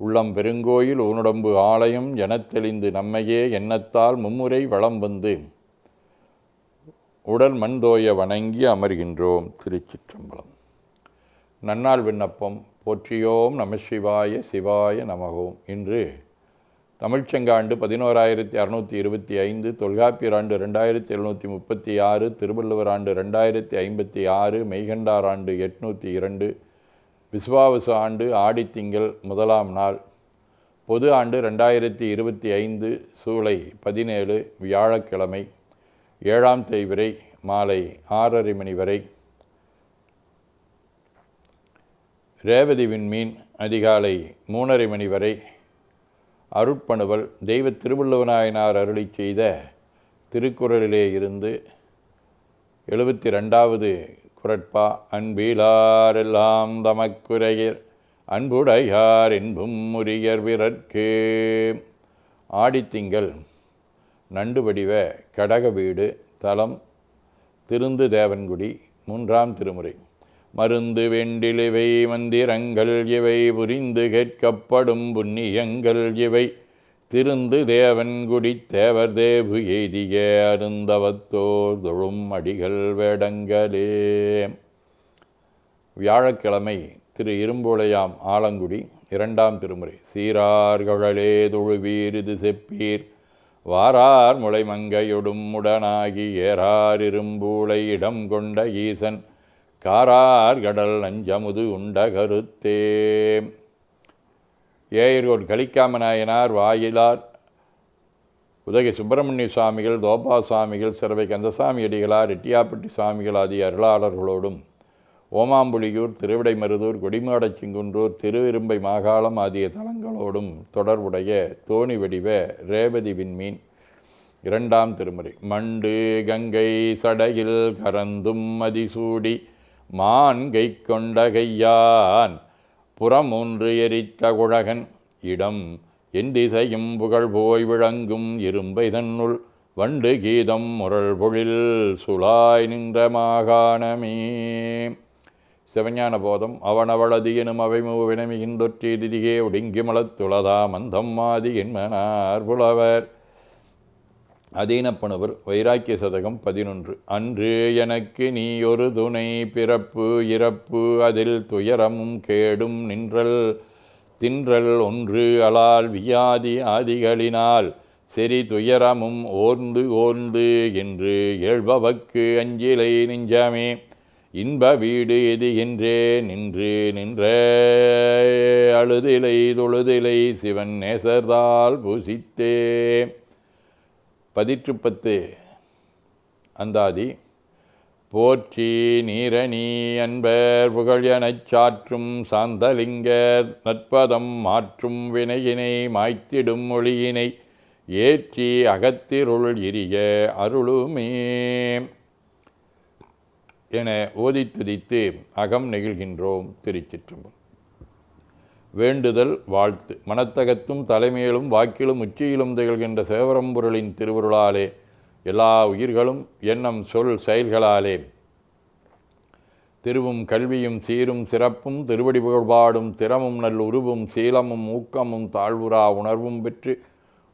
உள்ளம் பெருங்கோயில் ஊனுடம்பு ஆலயம் எனத்தெளிந்து நம்மையே எண்ணத்தால் மும்முறை வளம் வந்து உடல் மண்தோய வணங்கி அமர்கின்றோம் திருச்சிற்றம்பலம். நன்னாள் விண்ணப்பம். போற்றியோம் நம சிவாய சிவாய நமகோம் இன்று தமிழ்ச்செங்காண்டு பதினோராயிரத்தி அறுநூற்றி இருபத்தி ஐந்து தொல்காப்பியர் ஆண்டு ரெண்டாயிரத்தி எழுநூற்றி முப்பத்தி ஆறு திருவள்ளுவர் ஆண்டு ரெண்டாயிரத்தி ஐம்பத்தி ஆறு மெய்கண்டார் ஆண்டு எட்நூற்றி இரண்டு விஸ்வாவச ஆண்டு ஆடித்திங்கள் முதலாம் நாள். பொது ஆண்டு ரெண்டாயிரத்தி இருபத்தி ஐந்து சூலை பதினேழு வியாழக்கிழமை ஏழாம் தேய்விரை மாலை ஆறரை மணி வரை. ரேவதி விண்மீன் அதிகாலை மூணரை மணி வரை. அருட்பணுவல் தெய்வ திருவள்ளுவநாயனார் அருளி செய்த திருக்குறளிலே இருந்து எழுபத்தி ரெண்டாவது குரட்பா அன்பிலாரெல்லாம் தமக்குரையர். அன்புடையார் என்பும் முரியர் விரற்கு ஆடித்திங்கள் நண்டு வடிவ கடக வீடு தலம் திருந்து தேவன்குடி மூன்றாம் திருமுறை. மருந்து வெண்டிலிவை மந்திரங்கள் இவை புரிந்து கேட்கப்படும் புண்ணியங்கள் இவை திருந்து தேவன்குடி தேவர் தேவு எய்திய அருந்தவத்தோர் தொழும் அடிகள் வேடங்களே. வியாழக்கிழமை திரு இரும்புளையாம் ஆலங்குடி இரண்டாம் திருமுறை. சீரார்கழலே தொழுவீர் இது செப்பீர். வாரார் முளைமங்கையொடும் உடனாகி ஏறார் இரும்பூளை இடம் கொண்ட ஈசன். காரார் கடல் நஞ்சமுது உண்ட கருத்தே. ஏயர்கோட் கலிக்காம நாயனார் வாயிலார் உதகை சுப்பிரமணிய சுவாமிகள் தோபா சுவாமிகள் சிறவை கந்தசாமி அடிகளார் ரெட்டியாப்பட்டி சுவாமிகள் ஆகிய அருளாளர்களோடும் ஓமாம்புலியூர் திருவிடைமருதூர் கொடிமாடச்சிங்குன்றூர் திருவிரும்பை மாகாளம் ஆகிய தலங்களோடும் தொடர்புடைய தோணி வடிவ ரேவதி விண்மீன் இரண்டாம் திருமுறை. மண்டு கங்கை சடையில் கரந்தும் மதிசூடி மான்கை கொண்ட கையான் புறம் ஒன்று எரித்த குழகன் இடம் என் திசையும் புகழ் போய் விளங்கும் இரும்பை தன்னுள் வண்டு கீதம் முரள் பொழில் சுழாய் நின்ற மாகாணமே. சிவஞான போதம் அவனவளது எனும் அவை வினமிகின்றொற்றே திதிகே ஒடுங்கி மலத்துளதா மந்தம் மாதி என்மனார் புலவர். அதீனப்பணுவர் வைராக்கிய சதகம் பதினொன்று. அன்று எனக்கு நீ ஒரு துணை பிறப்பு இறப்பு அதில் துயரமும் கேடும் நின்றல் தின்றல் ஒன்று அலால் வியாதி ஆதிகளினால் செறி துயரமும் ஓர்ந்து ஓர்ந்து என்று எழுபவக்கு அஞ்சிலை நெஞ்சமே இன்ப வீடு எது என்றே நின்று நின்ற அழுதிலை தொழுதிலை சிவன் நேசர்தால் பூசித்தே பதிற்று பத்து அந்தாதி போற்றி நீரணி அன்பர் புகழியனைச் சாற்றும் சாந்தலிங்கர் நற்பதம் மாற்றும் வினையினை மாய்த்திடும் மொழியினை ஏற்றி அகத்திருள் எரிய அருளுமே என ஓதித் துதித்து அகம் நெகிழ்கின்றோம் திருச்சிற்றம்பலம். வேண்டுதல் வாழ்த்து. மனத்தகத்தும் தலைமையிலும் வாக்கிலும் உச்சியிலும் திகழ்கின்ற சேவரம்பொருளின் திருவருளாலே எல்லா உயிர்களும் எண்ணம் சொல் செயல்களாலே. திருவும் கல்வியும் சீரும் சிறப்பும் திருவடி புகழ்பாடும் திறமும் நல் உருவும் சீலமும் ஊக்கமும் தாழ்வுரா உணர்வும் பெற்று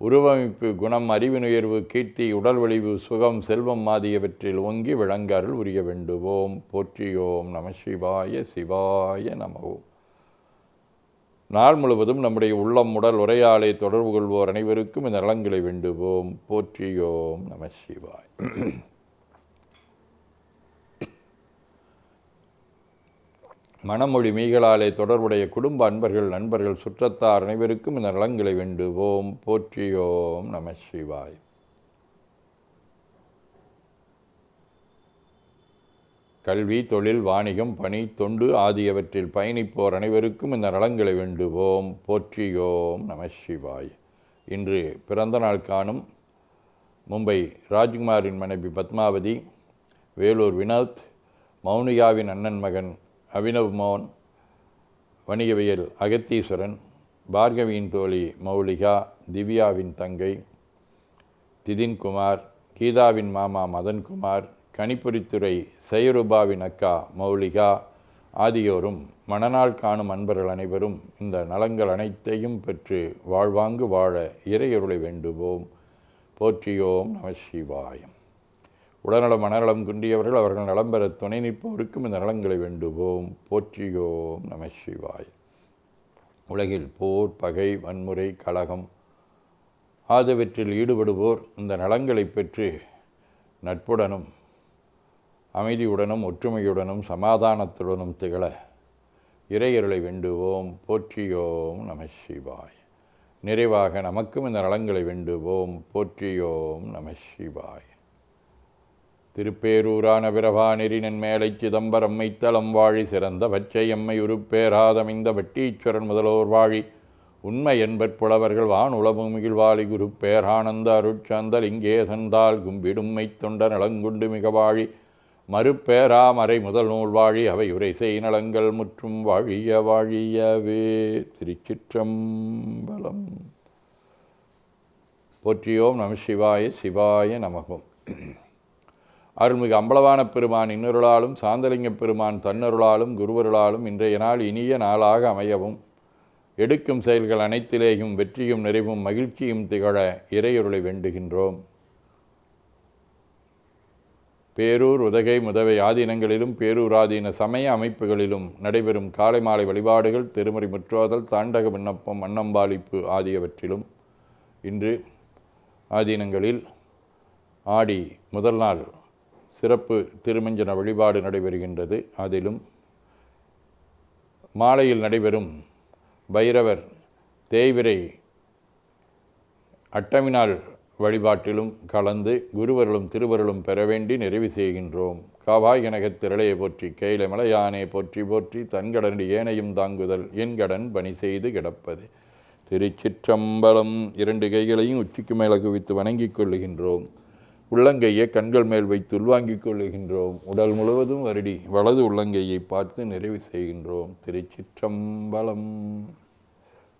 உருவமைப்பு குணம் அறிவினுயர்வு கீர்த்தி உடல் வலிவு சுகம் செல்வம் ஆகியவற்றில் ஓங்கி விளங்க அருள் உரிய வேண்டுவோம். போற்றியோம் நம சிவாய சிவாய நமவோம் நாள் முழுவதும் நம்முடைய உள்ளம் உடல் உரையாலை தொடர்பு கொள்வோர் அனைவருக்கும் இந்த நலங்களை வேண்டுவோம். போற்றியோம் நம சிவாய். மனமொழி மீகளாலே தொடர்புடைய குடும்ப அன்பர்கள் நண்பர்கள் சுற்றத்தார் அனைவருக்கும் இந்த நலங்களை வேண்டுவோம். போற்றியோம் நம சிவாய். கல்வி தொழில் வாணிகம் பணி தொண்டு ஆகியவற்றில் பயணிப்போர் அனைவருக்கும் இந்த நலங்களை வேண்டுவோம். போற்றியோம் நம சிவாய். இன்று பிறந்த நாள் காணும் மும்பை ராஜ்குமாரின் மனைவி பத்மாவதி வேலூர் வினோத் மௌனிகாவின் அண்ணன் மகன் அபினவ் மோன் வணிகவியல் அகத்தீஸ்வரன் பார்கவியின் தோழி மௌலிகா திவ்யாவின் தங்கை திதின்குமார் கீதாவின் மாமா மதன்குமார் கணிப்பொறித்துறை செயருபாவின் அக்கா மௌலிகா ஆகியோரும் மணநாள் காணும் அன்பர்கள் அனைவரும் இந்த நலங்கள் அனைத்தையும் பெற்று வாழ்வாங்கு வாழ இறையொருளை வேண்டுவோம். போற்றியோம் நம சிவாயம் உடல்நலம் மனநலம் குன்றியவர்கள் அவர்கள் நலம் பெற துணை நிற்போருக்கும் இந்த நலங்களை வேண்டுவோம். போற்றியோம் நம சிவாய். உலகில் போர் பகை வன்முறை கழகம் ஆகியவற்றில் ஈடுபடுவோர் இந்த நலங்களை பெற்று நட்புடனும் அமைதியுடனும் ஒற்றுமையுடனும் சமாதானத்துடனும் திகழ இறையருளை வேண்டுவோம். போற்றியோம் நம சிவாய். நிறைவாக நமக்கும் இந்த நலங்களை வேண்டுவோம். போற்றியோம் நம சிவாய். திருப்பேரூரான பிரபாநெறினன் மேலை சிதம்பரம் மைத்தளம் வாழி சிறந்த பச்சை எம்மை உருப்பேராதமைந்த வட்டீஸ்வரன் முதலோர் வாழி உண்மை என்பற் புலவர்கள் வான் உளபூமியில் வாழி குரு பேரானந்த அருட்சாந்த லிங்கேசந்தால் கும்பிடும் தொண்ட நலங்குண்டு மிக வாழி மறுப்பேராமரை முதல் நூல் வாழி அவை உரை நலங்கள் முற்றும் வாழிய வாழியவே திருச்சிற்றம்பலம். போற்றியோம் நம சிவாய சிவாய நமகும். அருள்மிகு அம்பலவான பெருமான் இன்னொருளாலும் சாந்தலிங்க பெருமான் தன்னருளாலும் குருவருளாலும் இன்றைய நாள் இனிய நாளாக அமையவும். எடுக்கும் செயல்கள் அனைத்திலேயும் வெற்றியும் நிறைவும் மகிழ்ச்சியும் திகழ இறையொருளை வேண்டுகின்றோம். பேரூர் உதகை முதவை ஆதீனங்களிலும் பேரூராதீன சமய அமைப்புகளிலும் நடைபெறும் காலை மாலை வழிபாடுகள் திருமறை முற்றோதல் தாண்டக விண்ணப்பம் அன்னம்பாளிப்பு ஆகியவற்றிலும் இன்று ஆதீனங்களில் ஆடி முதல் நாள் சிறப்பு திருமஞ்சன வழிபாடு நடைபெறுகின்றது. அதிலும் மாலையில் நடைபெறும் பைரவர் தேய்விரை அட்டமினால் வழிபாட்டிலும் கலந்து குருவருளும் திருவருளும் பெற வேண்டி நிறைவு செய்கின்றோம். காவாய் எனகத் திரளையை போற்றி கையில மலையானே போற்றி போற்றி தன்கடனடி ஏனையும் தாங்குதல் என் கடன் பணி செய்து கிடப்பது. திருச்சிற்றம்பலம் இரண்டு கைகளையும் உச்சிக்கு மேல குவித்து வணங்கிக் கொள்ளுகின்றோம். உள்ளங்கையை கண்கள் மேல் வைத்து உள்வாங்கிக் கொள்ளுகின்றோம். உடல் முழுவதும் வருடி வலது உள்ளங்கையை பார்த்து நிறைவு செய்கின்றோம். திருச்சிற்றம்பலம்.